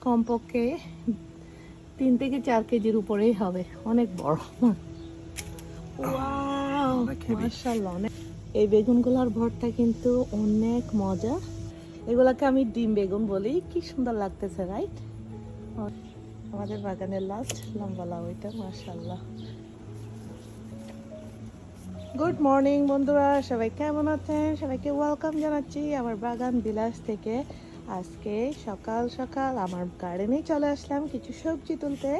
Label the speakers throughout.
Speaker 1: কমপক্ষে তিন থেকে চার কেজির উপরেই হবে। অনেক বড়। এই বেগুনগুলোর ভরটা কিন্তু অনেক মজা। এগুলাকে আমি ডিম বেগুন বলি। কি সুন্দর লাগতেছে রাইট আমাদের বাগানের লাস্ট লম্বা লাউ এটা গুড মর্নিং বন্ধুরা। সবাই কেমন আছেন? সবাইকে ওয়েলকাম জানাচ্ছি আমার বাগান বিলাস থেকে। আজকে সকাল সকাল আমার গার্ডেনেই চলে আসলাম কিছু সবজি তুলতে।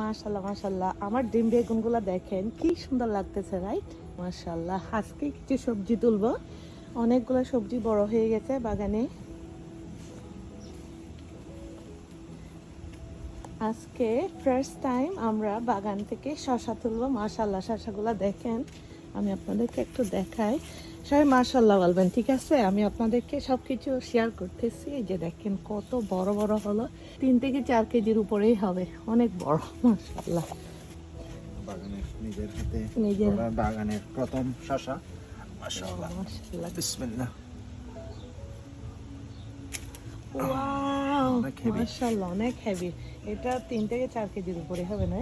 Speaker 1: মাশাল্লাহ মাশাল্লাহ আমার ডিম বেগুনগুলো দেখেন, কি সুন্দর লাগতেছে রাইট মাশাল্লাহ আজকে কিছু সবজি তুলবো। অনেকগুলো সবজি বড় হয়ে গেছে বাগানে। আজকে ফার্স্ট টাইম আমরা বাগান থেকে শশা তুলবো। মাশাল্লাহ শশাগুলো দেখেন। আমি আপনাদেরকে একটু দেখাই। সবাই মাশাল্লাহ বলবেন ঠিক আছে আমি আপনাদেরকে সব কিছু শেয়ার করতেছি। এই যে দেখেন কত বড় বড় হলো। তিন থেকে চার কেজির উপরেই হবে অনেক বড় মাশাল্লাহ
Speaker 2: বাগানের নিজের হাতে
Speaker 1: নিজের-
Speaker 2: বাগানের প্রথম শশা। মাশাআল্লাহ।
Speaker 1: মাশাল্লাহ
Speaker 2: বিসমিল্লাহ।
Speaker 1: ওয়াও
Speaker 2: অনেক
Speaker 1: অনেক হেভি এটা তিন থেকে চার কেজির উপরে হবে না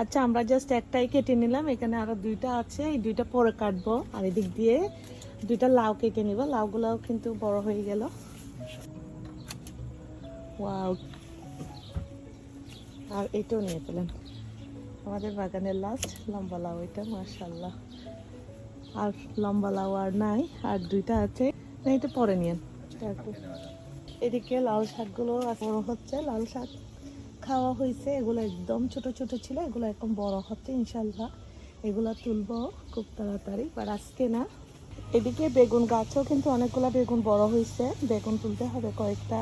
Speaker 1: আচ্ছা আমরা জাস্ট একটাই কেটে নিলাম। এখানে আরও দুইটা আছে। এই দুইটা পরে কাটবো। আর এদিক দিয়ে দুইটা লাউ কেটে নিব। লাউগুলাও কিন্তু বড় হয়ে গেল। আর এটাও নিয়ে পেলেন আমাদের বাগানের লাস্ট লম্বা লাউ এটা মাশাল্লাহ আর লম্বা লাউ আর নাই। আর দুইটা আছে। না, এটা পরে নিয়েন। তারপর এদিকে লাল শাকগুলো বড় হচ্ছে লাল শাক। খাওয়া হয়েছে, এগুলো একদম ছোট ছোট ছিল, এগুলো এখন বড় হচ্ছে ইনশাল্লাহ এগুলো তুলবো খুব তাড়াতাড়ি, বাট আজকে না। এদিকে বেগুন গাছও কিন্তু অনেকগুলো বেগুন বড় হয়েছে, বেগুন তুলতে হবে কয়েকটা।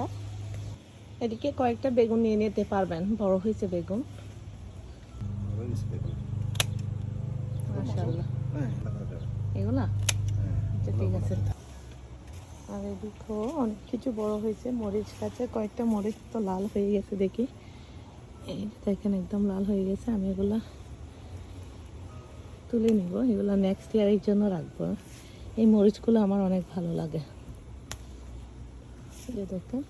Speaker 1: এদিকে কয়েকটা বেগুন নিয়ে নিতে পারবেন, বড় হয়েছে বেগুন। এগুলা? আচ্ছা ঠিক আছে। আর এদিকেও অনেক কিছু বড় হয়েছে, মরিচ গাছে কয়েকটা মরিচ তো লাল হয়ে গেছে দেখি। এই দেখেন একদম লাল হয়ে গেছে আমি এগুলা তুলে নিব। এগুলো নেক্সট ইয়ারের জন্য রাখব। এই মরিচগুলো আমার অনেক ভালো লাগে। এই যে দেখেন।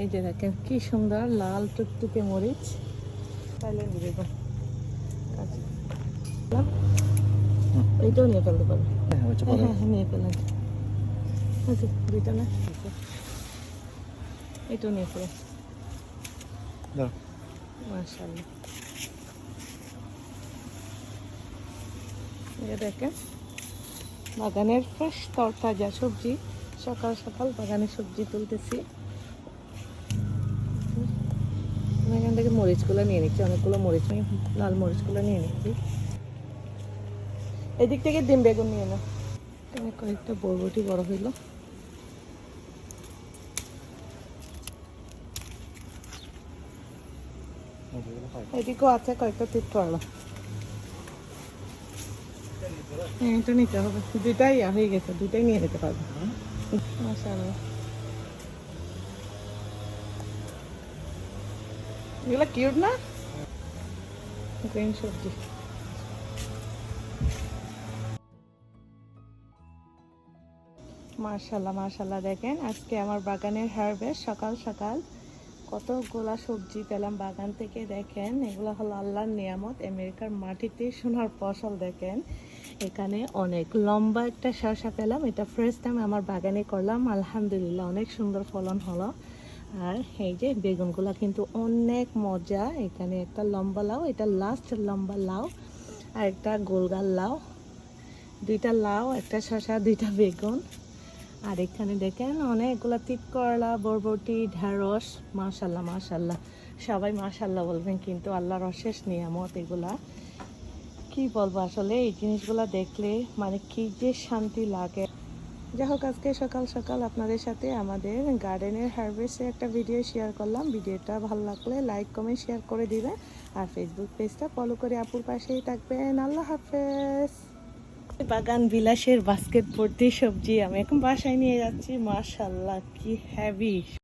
Speaker 1: এই যে দেখেন কি সুন্দর লাল টুকটুকে মরিচ। তাহলে নিয়ে দেবো। আচ্ছা। এইটাও নিয়ে ফেলতে পারব
Speaker 2: হ্যাঁ,
Speaker 1: হ্যাঁ
Speaker 2: পরে।
Speaker 1: হ্যাঁ হ্যাঁ, নিয়ে ফেলেন। আচ্ছা দুইটা না? এটাও নিয়ে ফেলেন মাশাল্লাহ এটা দেখেন বাগানের ফ্রেশ তরতাজা সবজি সকাল সকাল বাগানের সবজি তুলতেছি। আমি এখান থেকে মরিচগুলো নিয়ে নিচ্ছি অনেকগুলো মরিচ নিয়ে লাল মরিচগুলো নিয়ে নিচ্ছি। এদিক থেকে ডিম বেগুন নিয়ে নাও। কয়েকটা বরবটি বড় হইল। এদিকেও আছে, কয়েকটা করল হ্যাঁ এটা নিতে হবে। দুইটাই ইয়া হয়ে গেছে, দুইটাই নিয়ে নিতে পারবে। এগুলো কিউট না? গ্রিন সবজি। মার্শাল্লাহ মার্শাল্লাহ দেখেন, আজকে আমার বাগানের হারভেস্ট সকাল সকাল। কতগুলা সবজি পেলাম বাগান থেকে দেখেন, এগুলো হলো আল্লাহর নিয়ামত, আমেরিকার মাটিতে সোনার ফসল দেখেন। এখানে অনেক লম্বা একটা শসা পেলাম, এটা ফ্রেশ টাইম আমার বাগানে করলাম, আলহামদুলিল্লাহ অনেক সুন্দর ফলন হলো। আর এই যে বেগুনগুলা কিন্তু অনেক মজা, এখানে একটা লম্বা লাউ, এটা লাস্ট লম্বা লাউ, আর একটা গোলগাল লাউ, দুইটা লাউ, একটা শসা, দুইটা বেগুন। আর এখানে দেখেন অনেকগুলো তিত করলা বরবটি, ঢেঁড়স, মাশাল্লাহ মাশাল্লাহ। সবাই মাশাল্লাহ বলবেন, কিন্তু আল্লাহর অশেষ নিয়ামত এগুলা। কি বলব আসলে, এই জিনিসগুলা দেখলে মানে কি যে শান্তি লাগে। যাই হোক, আজকে সকাল সকাল আপনাদের সাথে আমাদের গার্ডেনের হারভেস্টের একটা ভিডিও শেয়ার করলাম। ভিডিওটা ভালো লাগলে লাইক কমেন্ট শেয়ার করে দিবেন। আর ফেসবুক পেজটা ফলো করে আপুর পাশেই থাকবেন। আল্লাহ হাফেজ! বাগান বিলাসের বাস্কেট ভর্তি সবজি আমি এখন বাসায় নিয়ে যাচ্ছি। মাশাল্লাহ কি হ্যাভি